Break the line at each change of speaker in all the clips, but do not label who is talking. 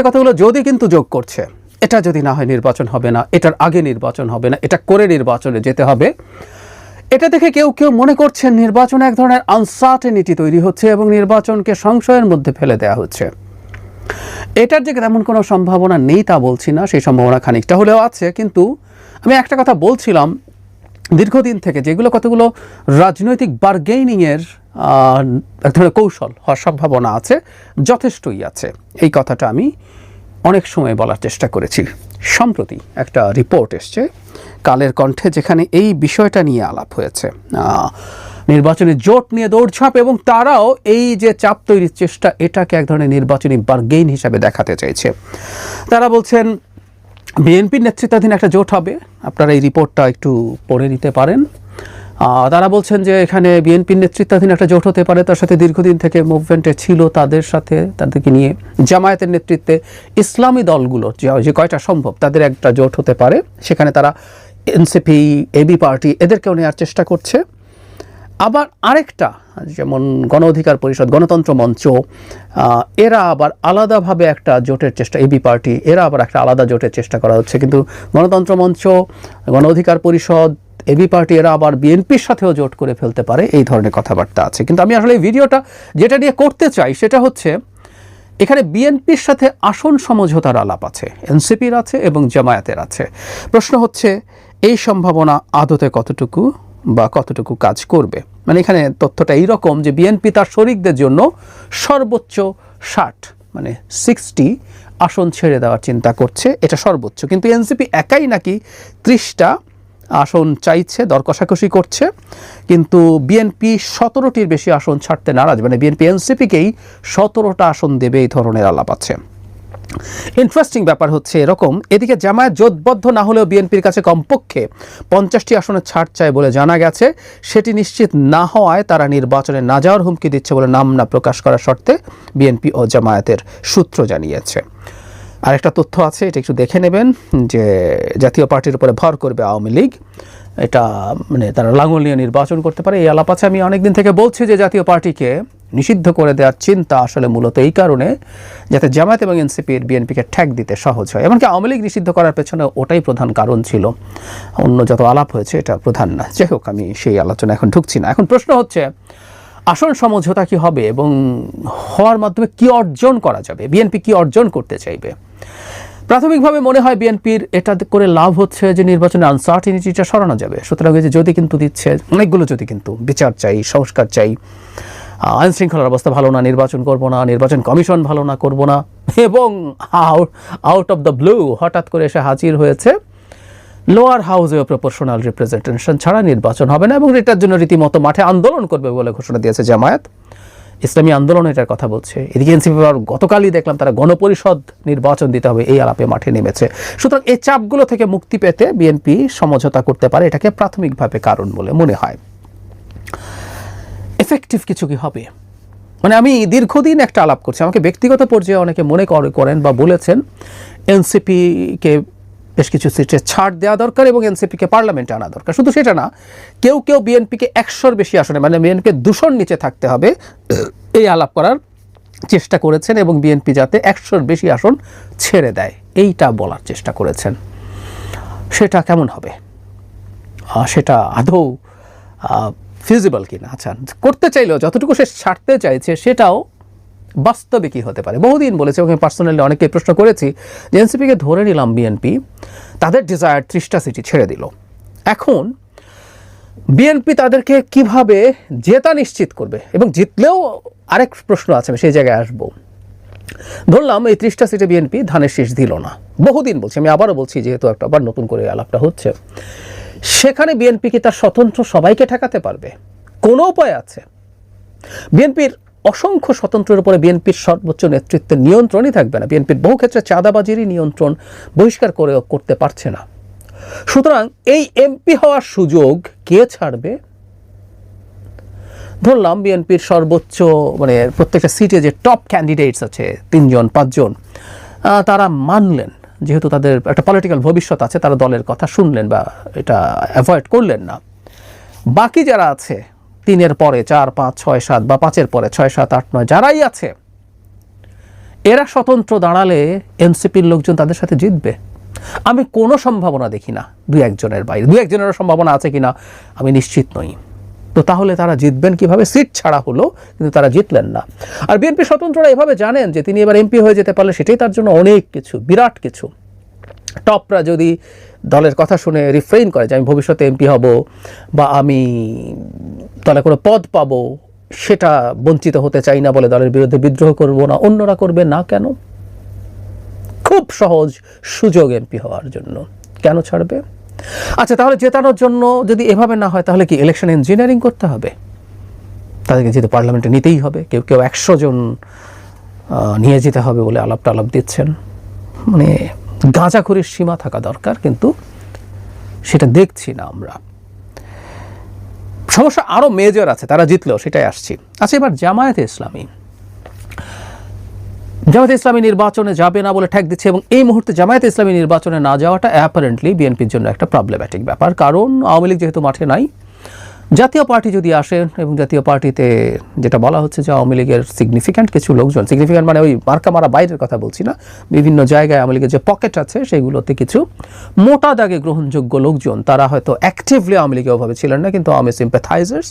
মিথ্যে কথাগুলো যদি কিন্তু যোগ করছে, এটা যদি না হয় নির্বাচন হবে না, এটার আগে নির্বাচন হবে না, এটা করে নির্বাচনে যেতে হবে। এটা দেখে কেউ কেউ মনে করছেন নির্বাচনে এক ধরনের আনসার্টেনিটি তৈরি হচ্ছে এবং নির্বাচনকে সংশয়ের মধ্যে ফেলে দেওয়া হচ্ছে। এটার যে তেমন কোনো সম্ভাবনা নেই তা বলছি না, সেই সম্ভাবনা খানিকটা হলেও আছে, কিন্তু আমি একটা কথা বলছিলাম, দীর্ঘদিন থেকে যেগুলো কতগুলো রাজনৈতিক বার্গেনিংয়ের এক ধরনের কৌশল হওয়ার সম্ভাবনা আছে, যথেষ্টই আছে। এই কথাটা আমি অনেক সময় বলার চেষ্টা করেছি। সম্প্রতি একটা রিপোর্ট এসছে, কালের কণ্ঠে, যেখানে এই বিষয়টা নিয়ে আলাপ হয়েছে। নির্বাচনী জোট নিয়ে দৌড়ঝাঁপ এবং তারাও এই যে চাপ তৈরির চেষ্টা, এটাকে এক ধরনের নির্বাচনী বার্গেইন হিসাবে দেখাতে চাইছে। তারা বলছেন, বিএনপির নেতৃত্বাধীন একটা জোট হবে। আপনারা এই রিপোর্টটা একটু পড়ে নিতে পারেন। তারা বলছেন যে এখানে বিএনপির নেতৃত্বাধীন একটা জোট হতে পারে, তার সাথে দীর্ঘদিন থেকে মুভমেন্টে ছিল তাদের সাথে, তাদেরকে নিয়ে জামায়াতের নেতৃত্বে ইসলামী দলগুলো, যে- কয়টা সম্ভব, তাদের একটা জোট হতে পারে। সেখানে তারা এনসিপি, এবি পার্টি, এদেরকেও নেওয়ার চেষ্টা করছে। আবার আরেকটা, যেমন গণ অধিকার পরিষদ, গণতন্ত্র মঞ্চ এরা আবার আলাদাভাবে একটা জোটের চেষ্টা, এবি পার্টি, এরা আবার একটা আলাদা জোটের চেষ্টা করা হচ্ছে। কিন্তু গণতন্ত্র মঞ্চ, গণ অধিকার পরিষদ এবি পার্টি এরা আবার বিএনপির সাথেও জোট করে ফেলতে পারে, এই ধরনের কথাবার্তা আছে। কিন্তু আমি আসলে এই ভিডিওটা যেটা নিয়ে করতে চাই সেটা হচ্ছে, এখানে বিএনপির সাথে আসন সমঝোতার আলাপ আছে, এনসিপির আছে এবং জামায়াতের আছে। প্রশ্ন হচ্ছে, এই সম্ভাবনা আদতে কতটুকু বা কতটুকু কাজ করবে? মানে এখানে তথ্যটা এইরকম যে বিএনপি তার শরিকদের জন্য সর্বোচ্চ ষাট মানে সিক্সটি আসন ছেড়ে দেওয়ার চিন্তা করছে, এটা সর্বোচ্চ। কিন্তু এনসিপি একাই নাকি ত্রিশটা আসন চাইছে দর কষাকষি করছে, কিন্তু বিএনপি সতেরোটির বেশি আসন ছাড়তে নারাজ। মানে বিএনপি, এনসিপিকেই সতেরোটা আসন দেবে এই ধরনের আলাপ আছে। ইন্টারেস্টিং ব্যাপার হচ্ছে এরকম, এদিকে জামায়াত জোটবদ্ধ না হলেও বিএনপির কাছে কমপক্ষে পঞ্চাশটি আসনের ছাড় চায় বলে জানা গেছে। সেটি নিশ্চিত না হওয়ায় তারা নির্বাচনে না যাওয়ার হুমকি দিচ্ছে বলে নাম না প্রকাশ করার শর্তে বিএনপি ও জামায়াতের সূত্র জানিয়েছে। আরেকটা তথ্য আছে, এটা একটু দেখে নেবেন, যে জাতীয় পার্টির উপরে ভর করবে আওয়ামী লীগ। এটা মানে তারা লাঙ্গল নিয়ে নির্বাচন করতে পারে। এই আলাপ আছে, আমি অনেকদিন থেকে বলছি যে জাতীয় পার্টিকে নিষিদ্ধ করে দেওয়ার চিন্তা আসলে মূলত এই কারণে, যাতে জামায়াত এবং এনসিপির বিএনপিকে ঠ্যাক দিতে সহজ হয়। এমনকি আওয়ামী লীগ নিষিদ্ধ করার পেছনে ওটাই প্রধান কারণ ছিল। অন্য যত আলাপ হয়েছে, এটা প্রধান না। যাই হোক, আমি সেই আলোচনা এখন ঢুকছি না। এখন প্রশ্ন হচ্ছে আসন সমঝোতা কি হবে এবং হওয়ার মাধ্যমে কি অর্জন করা যাবে? বিএনপি কি অর্জন করতে চাইবে? প্রাথমিকভাবে মনে হয় বিএনপির এটা করে লাভ হচ্ছে যে নির্বাচনে আনসার্টিনিটিটা সরানো যাবে। সুতরাং যে যদি কিন্তু দিচ্ছে, অনেকগুলো যদি কিন্তু বিচার চাই, সংস্কার চাই আইন শৃঙ্খলার অবস্থা ভালো না, নির্বাচন করব না, নির্বাচন কমিশন ভালো না, করব না, এবং আউট অফ দ্য ব্লু হঠাৎ করে এসে হাজির হয়েছে লোয়ার হাউসে প্রপোর্শনাল রিপ্রেজেন্টেশন ছাড়া নির্বাচন হবে না এবং এটার জন্য রীতিমতো মাঠে আন্দোলন করবে বলে ঘোষণা দিয়েছে জামায়াত। ইসলামী আন্দোলন এটার কথা বলছে। এদিকে এনসিপি গতকালই দেখলাম তারা গণপরিষদ নির্বাচন দিতে হবে, এই আলাপে মাঠে নেমেছে। সুতরাং এই চাপগুলো থেকে মুক্তি পেতে বিএনপি সমঝোতা করতে পারে, এটাকে প্রাথমিকভাবে কারণ বলে মনে হয়। এফেক্টিভ কিছু কি হবে? মানে আমি দীর্ঘদিন একটা আলাপ করছি, আমাকে ব্যক্তিগত পর্যায়ে অনেকে মনে করে- করেন বা বলেছেন এনসিপিকে বেশ কিছু সিটে ছাড় দেওয়া দরকার এবং এনসিপিকে পার্লামেন্টে আনা দরকার। শুধু সেটা না, কেউ কেউ বিএনপিকে একশোর বেশি আসনে মানে বিএনপি দূষণ নিচে থাকতে হবে, এই আলাপ করার চেষ্টা করেছেন এবং বিএনপি যাতে একশোর বেশি আসন ছেড়ে দেয়, এইটা বলার চেষ্টা করেছেন। সেটা কেমন হবে? সেটা আদৌ ফিজিবল কিনা? আচ্ছা করতে চাইলেও, যতটুকু সে ছাড়তে চাইছে, সেটাও বাস্তবে কি হতে পারে? বহুদিন বলেছে, এবং পার্সোনালি অনেকে প্রশ্ন করেছি যে এনসিপিকে ধরে নিলাম বিএনপি তাদের ডিজায়ার ত্রিশটা সিটি ছেড়ে দিল। এখন বিএনপি তাদেরকে কীভাবে জেতা নিশ্চিত করবে? এবং জিতলেও আরেক প্রশ্ন আছে, আমি সেই জায়গায় আসব। ধরলাম, এই ত্রিশটা সিটে বিএনপি ধানের শীষ দিল না। বহুদিন বলছি, আমি আবারও বলছি, যেহেতু একটা আবার নতুন করে আলাপটা হচ্ছে, সেখানে বিএনপি কি তার স্বতন্ত্র সবাইকে ঠেকাতে পারবে? কোনো উপায় আছে? বিএনপির অসংখ্য স্বতন্ত্রের উপরে বিএনপির সর্বোচ্চ নেতৃত্বের নিয়ন্ত্রণই থাকবে না। বিএনপির বহু ক্ষেত্রে চাঁদাবাজিরই নিয়ন্ত্রণ বহিষ্কার করে করতে পারছে না। সুতরাং এই এমপি হওয়ার সুযোগ কে ছাড়বে? ধরলাম বিএনপির সর্বোচ্চ মানে প্রত্যেকটা সিটে যে টপ ক্যান্ডিডেটস আছে, তিনজন, পাঁচজন তারা মানলেন। যেহেতু তাদের একটা পলিটিক্যাল ভবিষ্যৎ আছে, তারা দলের কথা শুনলেন বা এটা অ্যাভয়েড করলেন না। বাকি যারা আছে তিনের পরে চার, পাঁচ, ছয়, সাত বা পাঁচের পরে ছয়, সাত, আট, নয়, যারাই আছে, এরা স্বতন্ত্র দাঁড়ালে এনসিপির লোকজন তাদের সাথে জিতবে। আমি কোনো সম্ভাবনা দেখি না দু একজনের বাইরে। দু একজনের সম্ভাবনা আছে কিনা আমি নিশ্চিত নই। তো তাহলে তারা জিতবেন কীভাবে? সিট ছাড়া হলো, কিন্তু তারা জিতলেন না। আর বিএনপি স্বতন্ত্ররা এভাবে জানেন যে তিনি এবার এমপি হয়ে যেতে পারলে সেটাই তার জন্য অনেক কিছু, বিরাট কিছু। টপরা যদি দলের কথা শুনে রিফ্রেইন করে যে আমি ভবিষ্যতে এমপি হব বা আমি দলে কোনো পদ পাবো, সেটা বঞ্চিত হতে চাই না বলে দলের বিরুদ্ধে বিদ্রোহ করব না, অন্যরা করবে না কেন? খুব সহজ সুযোগ এমপি হওয়ার জন্য। কেন ছাড়বে? আচ্ছা তাহলে জেতানোর জন্য যদি এভাবে না হয়, তাহলে কি ইলেকশন ইঞ্জিনিয়ারিং করতে হবে? তাদেরকে যেহেতু পার্লামেন্টে নিতেই হবে। কেউ কেউ একশো জন নিয়ে যেতে হবে বলে আলাপ টালাপ দিচ্ছেন। মানে গাঁজাখুরির সীমা থাকা দরকার, কিন্তু সেটা দেখছি না আমরা। সমস্যা আরও মেজর আছে, তারা জিতলেও সেটাই আসছি। আচ্ছা এবার জামায়াতে ইসলামী। জামায়াতে ইসলামী নির্বাচনে যাবে না বলে ঠেক দিচ্ছে এবং এই মুহূর্তে জামায়াতে ইসলামী নির্বাচনে না যাওয়াটা অ্যাপারেন্টলি বিএনপির জন্য একটা প্রবলেম্যাটিক ব্যাপার। কারণ আওয়ামী লীগ যেহেতু মাঠে নাই জাতীয় পার্টি যদি আসেন এবং জাতীয় পার্টিতে যেটা বলা হচ্ছে যে আওয়ামী লীগের সিগনিফিক্যান্ট কিছু লোকজন সিগনিফিক্যান্ট মানে ওই মার্কা মারা বাইরের কথা বলছি না, বিভিন্ন জায়গায় আওয়ামী লীগের যে পকেট আছে সেগুলোতে কিছু মোটা দাগে গ্রহণযোগ্য লোকজন, তারা হয়তো অ্যাক্টিভলি আওয়ামী লীগে ওভাবে ছিলেন না, কিন্তু আওয়ামী সিম্প্যাথাইজার্স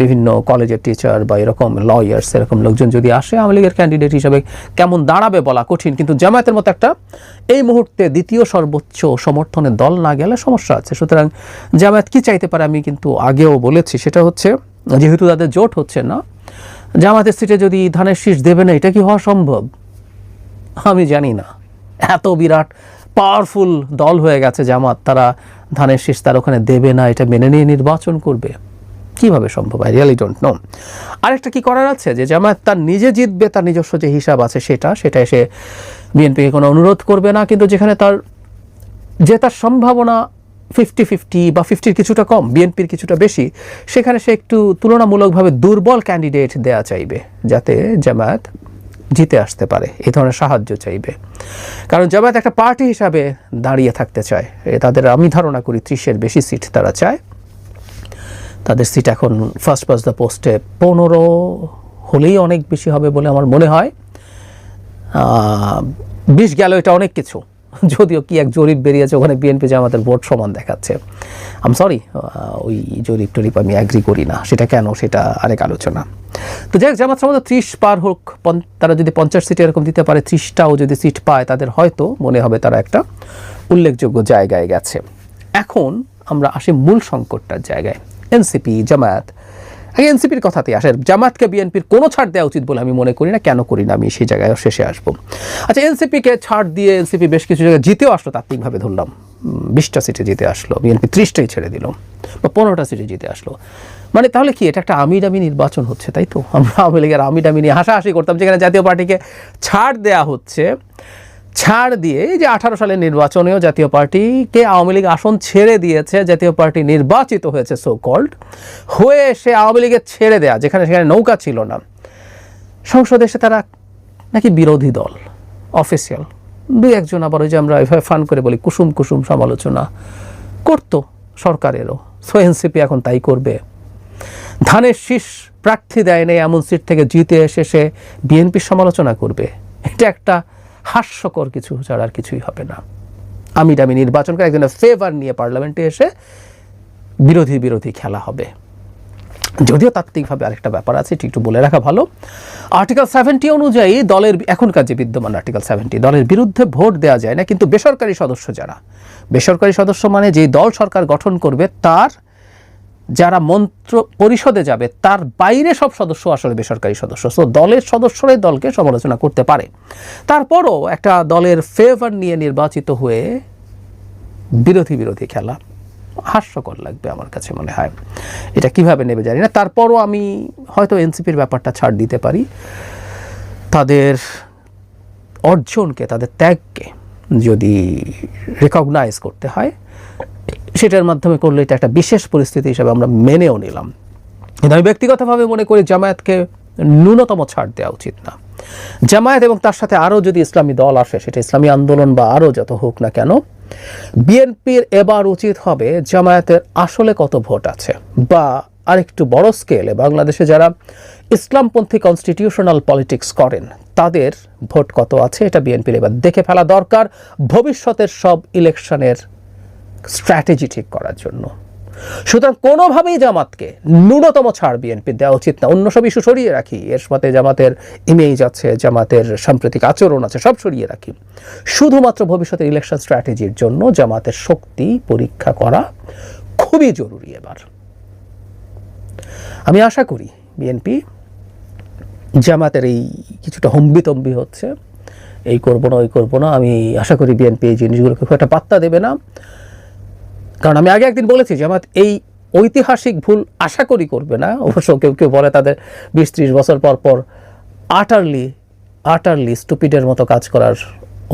বিভিন্ন কলেজের টিচার বা এরকম লয়ার্স এরকম লোকজন যদি আসে, আওয়ামী লীগের ক্যান্ডিডেট হিসাবে কেমন দাঁড়াবে বলা কঠিন, কিন্তু জামায়াতের মতো একটা, এই মুহূর্তে দ্বিতীয় সর্বোচ্চ সমর্থনের দল না গেলে সমস্যা আছে। সুতরাং জামায়াত কি চাইতে পারে আমি কিন্তু আগেও বলেছি সেটা হচ্ছে যেহেতু তাদের জোট হচ্ছে না জামাতের সিটে যদি ধানের শীষ দেবে না, এটা কি হওয়া সম্ভব? আমি জানি না। এত বিরাট পাওয়ারফুল দল হয়ে গেছে জামাত, তারা ধানের শীষ তার ওখানে দেবে না, এটা মেনে নিয়ে নির্বাচন করবে। কীভাবে সম্ভব? আই রিয়ালি ডোন্ট নো আরেকটা কি করার আছে? যে জামায়াত তার নিজে জিতবে, তার নিজস্ব যে হিসাব আছে সেটা সেটা এসে বিএনপিকে কোনো অনুরোধ করবে না, কিন্তু যেখানে তার জেতার সম্ভাবনা ফিফটি ফিফটি বা ফিফটির কিছুটা কম বিএনপির কিছুটা বেশি, সেখানে সে একটু তুলনামূলকভাবে দুর্বল ক্যান্ডিডেট দেয়া চাইবে, যাতে জামায়াত জিতে আসতে পারে এই ধরনের সাহায্য চাইবে। কারণ জামায়াত একটা পার্টি হিসাবে দাঁড়িয়ে থাকতে চায়, এ তাদের আমি ধারণা করি ত্রিশের বেশি সিট তারা চায়। তাদের সিট এখন ফার্স্ট পাস দ্য পোস্টে পনেরো হলেই অনেক বেশি হবে বলে আমার মনে হয়। বিশ গেল এটা অনেক কিছু। যদিও কি এক জরিপ বেরিয়েছে, ওখানে বিএনপি জামাতের ভোট সমান দেখাচ্ছে। আম সরি ওই জরিপ টরিপ আমি অ্যাগ্রি করি না। সেটা কেন? সেটা আরেক আলোচনা। তো যাই হোক, জামাত সম্ভবত ত্রিশ পার হোক তারা যদি পঞ্চাশ সিট এরকম দিতে পারে, ত্রিশটাও যদি সিট পায়, তাদের হয়তো মনে হবে তারা একটা উল্লেখযোগ্য জায়গায় গেছে। এখন আমরা আসি মূল সংকটটার জায়গায়। এনসিপি জামায়াত এনসিপির কথাতে আসে জামাতকে বিএনপির কোনো ছাড় দেওয়া উচিত বলে আমি মনে করি না, কেন করি না আমি সেই জায়গায় শেষে আসব। আচ্ছা এনসিপিকে ছাড় দিয়ে এনসিপি বেশ কিছু জায়গায় জিতেও আসলো তাত্ত্বিকভাবে ধরলাম। বিশটা সিটে জিতে আসলো, বিএনপি ত্রিশটাই ছেড়ে দিল, বা পনেরোটা সিটে জিতে আসলো। মানে তাহলে কি এটা একটা আমি দামি নির্বাচন হচ্ছে, তাই তো? আমরা আওয়ামী লীগের আমি নিয়ে হাসাহাসি করতাম, যেখানে জাতীয় পার্টিকে ছাড় দেয়া হচ্ছে। ছাড় দিয়ে এই যে আঠারো সালের নির্বাচনেও জাতীয় পার্টিকে আওয়ামী লীগ আসন ছেড়ে দিয়েছে, জাতীয় পার্টি নির্বাচিত হয়েছে সো কল্ড হয়ে সে আওয়ামী লীগের ছেড়ে দেয়া, যেখানে সেখানে নৌকা ছিল না। সংসদে এসে তারা নাকি বিরোধী দল অফিসিয়াল দু একজন আবার ওই যে আমরা এভাবে ফান করে বলি, কুসুম কুসুম সমালোচনা করতো সরকারেরও সো এনসিপি এখন তাই করবে। ধানের শীষ প্রার্থী দেয় নেই, এমন সিট থেকে জিতে এসে সে বিএনপির সমালোচনা করবে। এটা একটা হাস্যকর কিছু ছাড়া আর কিছুই হবে না। আমি দামি নির্বাচন করে একজনের ফেভার নিয়ে পার্লামেন্টে এসে বিরোধী বিরোধী খেলা হবে। যদিও তাত্ত্বিকভাবে আরেকটা ব্যাপার আছে, এটি একটু বলে রাখা ভালো। আর্টিকেল সেভেন্টি অনুযায়ী দলের, এখনকার যে বিদ্যমান আর্টিকেল সেভেন্টি দলের বিরুদ্ধে ভোট দেওয়া যায় না, কিন্তু বেসরকারি সদস্য যারা? বেসরকারি সদস্য মানে যেই দল সরকার গঠন করবে, তার যারা মন্ত্র পরিষদে যাবে, তার বাইরে সব সদস্য আসলে বেসরকারি সদস্য। সো দলের সদস্যরাই দলকে সমালোচনা করতে পারে। তারপরও একটা দলের ফেভার নিয়ে নির্বাচিত হয়ে বিরোধী বিরোধী খেলা হাস্যকর লাগবে আমার কাছে মনে হয়। এটা কীভাবে নেবে জানি না। তারপরও আমি হয়তো এনসিপির ব্যাপারটা ছাড় দিতে পারি। তাদের অর্জনকে, তাদের ত্যাগকে যদি রেকগনাইজ করতে হয় সেটার মাধ্যমে করলে এটা একটা বিশেষ পরিস্থিতি হিসাবে আমরা মেনেও নিলাম। কিন্তু আমি ব্যক্তিগতভাবে মনে করি জামায়াতকে ন্যূনতম ছাড় দেওয়া উচিত না। জামায়াত এবং তার সাথে আরও যদি ইসলামী দল আসে, সেটা ইসলামী আন্দোলন বা আরও যত হোক না কেন, বিএনপির এবার উচিত হবে জামায়াতের আসলে কত ভোট আছে বা আরেকটু বড় স্কেলে বাংলাদেশে যারা ইসলামপন্থী কনস্টিটিউশনাল পলিটিক্স করেন, তাদের ভোট কত আছে এটা বিএনপির এবার দেখে ফেলা দরকার। ভবিষ্যতের সব ইলেকশনের স্ট্র্যাটেজি ঠিক করার জন্য। সুতরাং কোনোভাবেই জামাতকে ন্যূনতম ছাড় বিএনপি দেওয়া উচিত না। অন্য সব ইস্যু সরিয়ে রাখি। এর সাথে জামাতের ইমেজ আছে, জামাতের সাম্প্রতিক আচরণ আছে, সব সরিয়ে রাখি। শুধুমাত্র ভবিষ্যতের ইলেকশন স্ট্র্যাটেজির জন্য জামাতের শক্তি পরীক্ষা করা খুবই জরুরি এবার। আমি আশা করি বিএনপি জামাতের এই কিছুটা হম্বিতম্বি হচ্ছে। এই করব না, ওই করব না। আমি আশা করি বিএনপি এই জিনিসগুলোকে খুব একটা পাত্তা দেবে না। কারণ আমি আগে একদিন বলেছি জামাত এই ঐতিহাসিক ভুল আশা করি করবে না। অবশ্য কেউ কেউ বলে তাদের বিশ ত্রিশ বছর পর পর আটারলি আটারলি স্টুপিডের মতো কাজ করার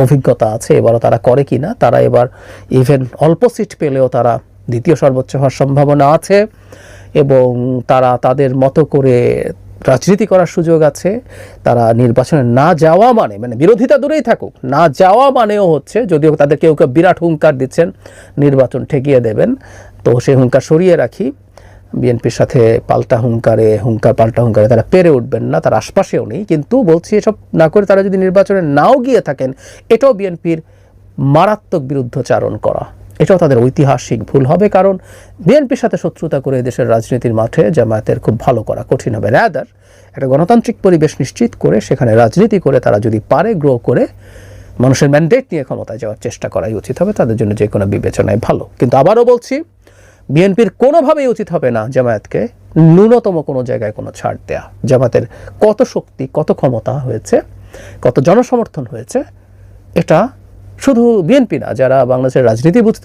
অভিজ্ঞতা আছে, এবারও তারা করে কি না, তারা এবার ইভেন অল্প সিট পেলেও তারা দ্বিতীয় সর্বোচ্চ হওয়ার সম্ভাবনা আছে এবং তারা তাদের মতো করে রাজনীতি করার সুযোগ আছে, তারা নির্বাচনে না যাওয়া মানে মানে বিরোধিতা দূরেই থাকুক, না যাওয়া মানেও হচ্ছে যদিও তাদের কেউ কেউ বিরাট হুঙ্কার দিচ্ছেন, নির্বাচন ঠেকিয়ে দেবেন। তো সেই হুঙ্কার সরিয়ে রাখি। বিএনপির সাথে পাল্টা হুঙ্কারে, হুঙ্কার পাল্টা হুঙ্কারে তারা পেরে উঠবেন না, তার আশপাশেও নেই। কিন্তু বলছি এসব না করে তারা যদি নির্বাচনে নাও গিয়ে থাকেন, এটাও বিএনপির মারাত্মক বিরুদ্ধচারণ করা। এটাও তাদের ঐতিহাসিক ভুল হবে, কারণ বিএনপির সাথে শত্রুতা করে দেশের রাজনীতির মাঠে জামায়াতের খুব ভালো করা কঠিন হবে। র্যাদার একটা গণতান্ত্রিক পরিবেশ নিশ্চিত করে সেখানে রাজনীতি করে তারা যদি পারে গ্রো করে, মানুষের ম্যান্ডেট নিয়ে ক্ষমতায় যাওয়ার চেষ্টা করাই উচিত হবে, তাদের জন্য যে কোনো বিবেচনায় ভালো। কিন্তু আবারও বলছি, বিএনপির কোনোভাবেই উচিত হবে না জামায়াতকে ন্যূনতম কোনো জায়গায় কোনো ছাড় দেয়া। জামাতের কত শক্তি, কত ক্ষমতা হয়েছে, কত জনসমর্থন হয়েছে, এটা শুধু বিএনপি না, যারা বাংলাদেশের রাজনীতি বুঝতে